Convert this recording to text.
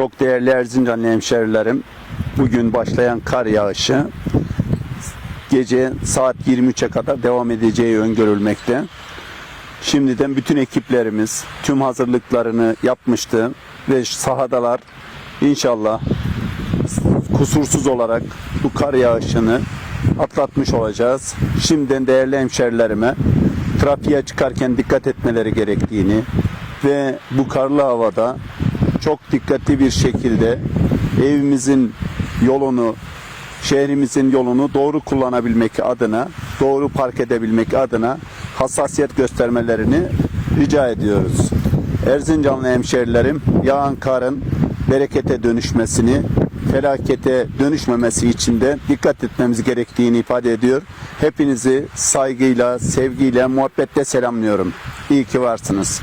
Çok değerli Erzincanlı hemşerilerim, bugün başlayan kar yağışı gece saat 23'e kadar devam edeceği öngörülmekte. Şimdiden bütün ekiplerimiz tüm hazırlıklarını yapmıştı ve sahadalar inşallah kusursuz olarak bu kar yağışını atlatmış olacağız. Şimdiden değerli hemşerilerime trafiğe çıkarken dikkat etmeleri gerektiğini ve bu karlı havada çok dikkatli bir şekilde evimizin yolunu, şehrimizin yolunu doğru kullanabilmek adına, doğru park edebilmek adına hassasiyet göstermelerini rica ediyoruz. Erzincanlı hemşerilerim yağan karın berekete dönüşmesini, felakete dönüşmemesi için de dikkat etmemiz gerektiğini ifade ediyor. Hepinizi saygıyla, sevgiyle, muhabbetle selamlıyorum. İyi ki varsınız.